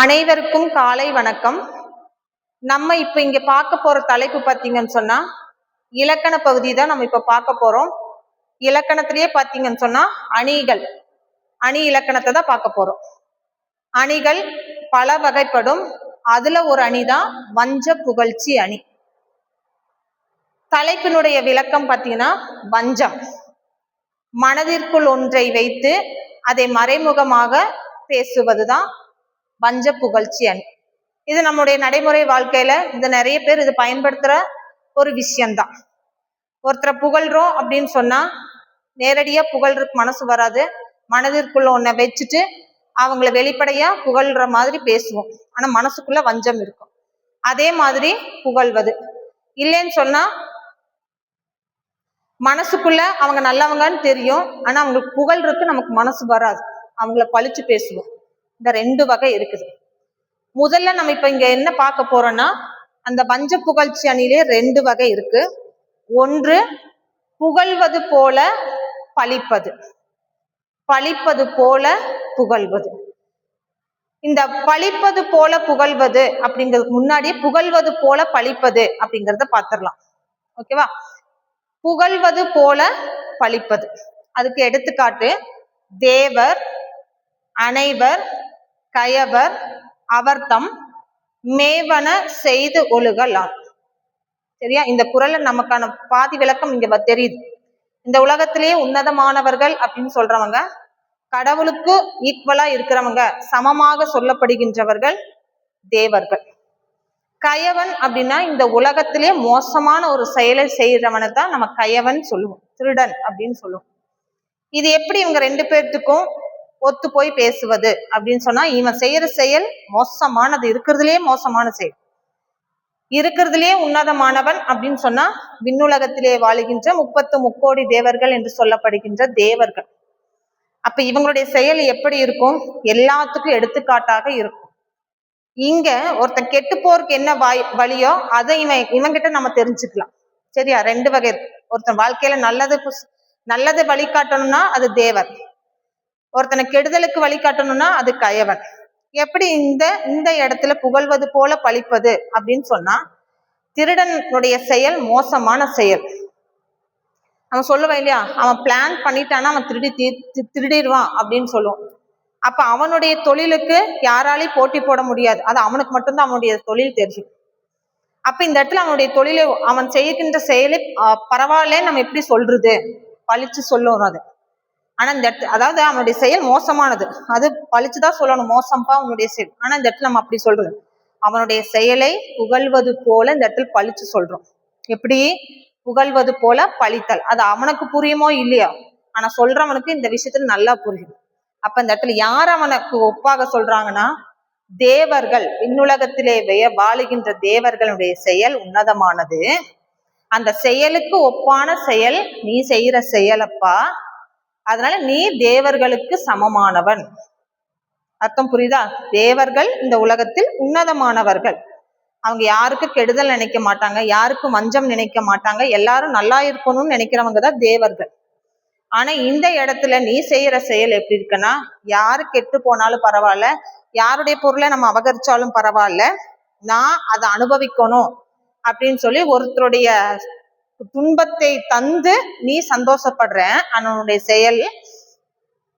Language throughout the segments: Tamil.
அனைவருக்கும் காலை வணக்கம். நம்ம இப்ப இங்க பார்க்க போற தலைப்பு பார்த்தீங்கன்னு சொன்னா இலக்கண பகுதி தான் நம்ம இப்ப பார்க்க போறோம். இலக்கணத்திலேயே பார்த்தீங்கன்னு சொன்னா அணிகள். அணி இலக்கணத்தை தான் பார்க்க போறோம். அணிகள் பல வகைப்படும். அதுல ஒரு அணி தான் வஞ்ச புகழ்ச்சி அணி. தலைப்பினுடைய விளக்கம் பார்த்தீங்கன்னா வஞ்சம். மனதிற்குள் ஒன்றை வைத்து அதை மறைமுகமாக பேசுவதுதான் பஞ்ச புகழ்ச்சி அணி இது நம்முடைய நடைமுறை வாழ்க்கையில இது நிறைய பேர் இது பயன்படுத்துற ஒரு விஷயம்தான். ஒருத்தரை புகழ்றோம் அப்படின்னு சொன்னா நேரடியா புகழ்றதுக்கு மனசு வராது. மனதிற்குள்ள ஒன்றை வச்சுட்டு அவங்கள வெளிப்படையா புகழ்ற மாதிரி பேசுவோம். ஆனா மனசுக்குள்ள வஞ்சம் இருக்கும். அதே மாதிரி புகழ்வது. இல்லைன்னு சொன்னா மனசுக்குள்ள அவங்க நல்லவங்கன்னு தெரியும். ஆனா அவங்களுக்கு புகழ்றதுக்கு நமக்கு மனசு வராது. அவங்கள பழிச்சு பேசுவோம். இந்த ரெண்டு வகை இருக்குது. முதல்ல நம்ம இப்ப இங்க என்ன பார்க்க போறோம்னா அந்த பஞ்ச புகழ்ச்சி அணிலே ரெண்டு வகை இருக்கு. ஒன்று புகழ்வது போல பழிப்பது. பழிப்பது போல புகழ்வது. இந்த பழிப்பது போல புகழ்வது அப்படிங்கிறதுக்கு முன்னாடி புகழ்வது போல பழிப்பது அப்படிங்கிறத பார்த்துடலாம். ஓகேவா புகழ்வது போல பழிப்பது. அதுக்கு எடுத்துக்காட்டு தேவர் அனைவர் கயவர் அவர்தம் மேவன செய்து ஒழுகலாம். சரியா? இந்த குரல்ல நமக்கான பாதி விளக்கம் இங்க தெரியுது. இந்த உலகத்திலேயே உன்னதமானவர்கள் அப்படின்னு சொல்றவங்க கடவுளுக்கு ஈக்குவலா இருக்கிறவங்க சமமாக சொல்லப்படுகின்றவர்கள் தேவர்கள். கயவன் அப்படின்னா இந்த உலகத்திலே மோசமான ஒரு செயலை செய்யறவனை தான் நம்ம கயவன் சொல்லுவோம். திருடன் அப்படின்னு சொல்லுவோம். இது எப்படி இவங்க ரெண்டு பேர்த்துக்கும் ஒத்து போய் பேசுவது அப்படின்னு சொன்னா இவன் செய்யற செயல் மோசமானது. இருக்கிறதுலயே மோசமான செயல். இருக்கிறதுலயே உன்னதமானவன் அப்படின்னு சொன்னா விண்ணுலகத்திலே வாழுகின்ற முப்பத்து முக்கோடி தேவர்கள் என்று சொல்லப்படுகின்ற தேவர்கள். அப்ப இவங்களுடைய செயல் எப்படி இருக்கும்? எல்லாத்துக்கும் எடுத்துக்காட்டாக இருக்கும். இங்க ஒருத்தன் கெட்டு போறதுக்கு என்ன வாய் வழியோ அதை இவன் இவங்கிட்ட நம்ம தெரிஞ்சுக்கலாம். சரியா? ரெண்டு வகை இருக்கு. ஒருத்தன் வாழ்க்கையில நல்லது நல்லது வழிகாட்டணும்னா அது தேவர். ஒருத்தனை கெடுதலுக்கு வழிகாட்டணும்னா அது கயவன். எப்படி இந்த இந்த இடத்துல புகழ்வது போல பழிப்பது அப்படின்னு சொன்னா திருடனுடைய செயல் மோசமான செயல். அவன் சொல்லுவான் இல்லையா அவன் பிளான் பண்ணிட்டானா அவன் திருடி தீ- திருடிடுவான் அப்படின்னு சொல்லுவோம். அப்ப அவனுடைய தொழிலுக்கு யாராலையும் போட்டி போட முடியாது. அது அவனுக்கு மட்டும்தான் அவனுடைய தொழில் தெரியும். அப்ப இந்த இடத்துல அவனுடைய தொழிலை அவன் செய்கின்ற செயலை ஆஹ், நம்ம எப்படி சொல்றது? பழிச்சு சொல்லுவோம் அது. ஆனா இந்த இடத்துல அதாவது அவனுடைய செயல் மோசமானது. அது பழிச்சுதான் சொல்லணும் மோசம்பா அவனுடைய செயல். ஆனா இந்த இடத்துல நம்ம அப்படி சொல்றது அவனுடைய செயலை புகழ்வது போல இந்த இடத்துல பழிச்சு சொல்றோம். எப்படி? புகழ்வது போல பழித்தல். அது அவனுக்கு புரியுமோ இல்லையோ? ஆனா சொல்றவனுக்கு இந்த விஷயத்துல நல்லா புரியும் அப்ப இந்த இடத்துல யார் அவனுக்கு ஒப்பாக சொல்றாங்கன்னா தேவர்கள் விண்ணுலகத்திலே வாழுகின்ற தேவர்களுடைய செயல் உன்னதமானது. அந்த செயலுக்கு ஒப்பான செயல் நீ செய்யற செயலப்பா அதனால நீ தேவர்களுக்கு சமமானவன். அர்த்தம் புரியுதா? தேவர்கள் இந்த உலகத்தில் உன்னதமானவர்கள். அவங்க யாருக்கு கெடுதல் நினைக்க மாட்டாங்க யாருக்கும் வஞ்சம் நினைக்க மாட்டாங்க எல்லாரும் நல்லா இருக்கணும்னு நினைக்கிறவங்க தான் தேவர்கள். ஆனா இந்த இடத்துல நீ செய்யற செயல் எப்படி இருக்குன்னா யாரு கெட்டு போனாலும் பரவாயில்ல யாருடைய பொருளை நம்ம அபகரிச்சாலும் பரவாயில்ல நான் அதை அனுபவிக்கணும் அப்படின்னு சொல்லி ஒருத்தருடைய துன்பத்தை தந்து நீ சந்தோஷப்படுற அவனுடைய செயல்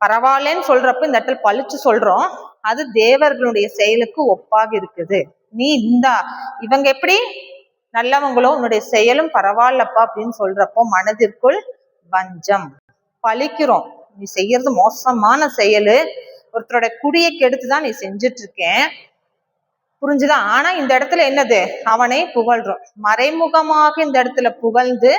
பரவாயில்லன்னு சொல்றப்ப இந்த இடத்துல பழிச்சு சொல்றோம். அது தேவர்களுடைய செயலுக்கு ஒப்பாக இருக்குது. நீ இந்தா இவங்க எப்படி நல்லவங்களோ உன்னுடைய செயலும் பரவாயில்லப்பா அப்படின்னு சொல்றப்போ மனதிற்குள் வஞ்சம். பழிக்கிறோம். நீ செய்யறது மோசமான செயலு. ஒருத்தரோட குடியை கெடுத்து தான் நீ செஞ்சுட்டு இருக்கேன். புரிஞ்சுதா? ஆனா இந்த இடத்துல என்னது? அவனை புகழ்றோம். மறைமுகமாக இந்த இடத்துல புகழ்ந்து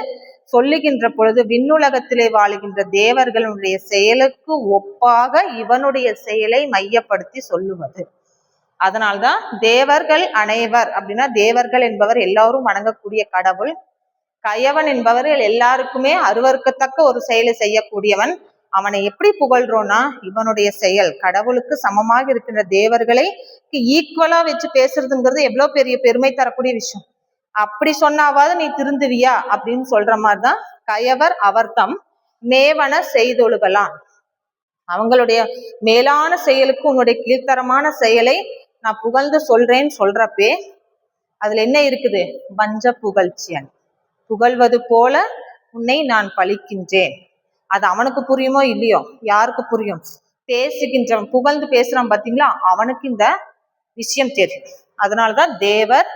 சொல்லுகின்ற பொழுது விண்ணுலகத்திலே வாழுகின்ற தேவர்களுடைய செயலுக்கு ஒப்பாக இவனுடைய செயலை மையப்படுத்தி சொல்லுவது. அதனால்தான் தேவர்கள் அனைவர் அப்படின்னா தேவர்கள் என்பவர் எல்லாரும் வணங்கக்கூடிய கடவுள் கயவன் என்பவர்கள் எல்லாருக்குமே அருவருக்கத்தக்க ஒரு செயலை செய்யக்கூடியவன் அவனை எப்படி புகழ்றோம்னா இவனுடைய செயல் கடவுளுக்கு சமமாக இருக்கின்ற தேவர்களை ஈக்குவலா வச்சு பேசுறதுங்கிறது எவ்வளவு பெரிய பெருமை தரக்கூடிய விஷயம். அப்படி சொன்னாவது நீ திருந்துவியா அப்படின்னு சொல்ற மாதிரிதான் கயவர் அவர்தம் மேவன செய்தொழுகலாம். அவங்களுடைய மேலான செயலுக்கு உன்னுடைய கீழ்த்தரமான செயலை நான் புகழ்ந்து சொல்றேன்னு சொல்றப்பே அதுல என்ன இருக்குது? வஞ்ச புகழ்ச்சியன். புகழ்வது போல உன்னை நான் பழிக்கின்றேன். அது அவனுக்கு புரியுமோ இல்லையோ? யாருக்கு புரியும்? பேசுகின்றவன் புகழ்ந்து பேசுறான் பாத்தீங்களா? அவனுக்கு இந்த விஷயம் தெரியும். அதனாலதான் தேவர்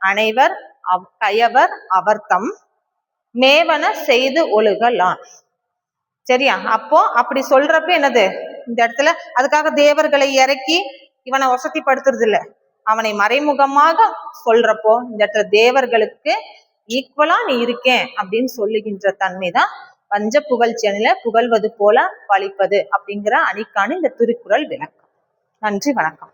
அனைவர் அவ் கயவர் அவர்தம் மேவன செய்து ஒழுகலாம். சரியா? அப்போ அப்படி சொல்றப்ப என்னது? இந்த இடத்துல அதுக்காக தேவர்களை இறக்கி இவனை வசதிப்படுத்துறது இல்ல அவனை மறைமுகமாக சொல்றப்போ இந்த இடத்துல தேவர்களுக்கு ஈக்குவலா நீ இருக்கேன் அப்படின்னு சொல்லுகின்ற தன்மை தான் பஞ்ச புகழ்ச்சியனில புகழ்வது போல பழிப்பது அப்படிங்கிற அணிக்கான இந்த திருக்குறள் விளக்கம். நன்றி வணக்கம்.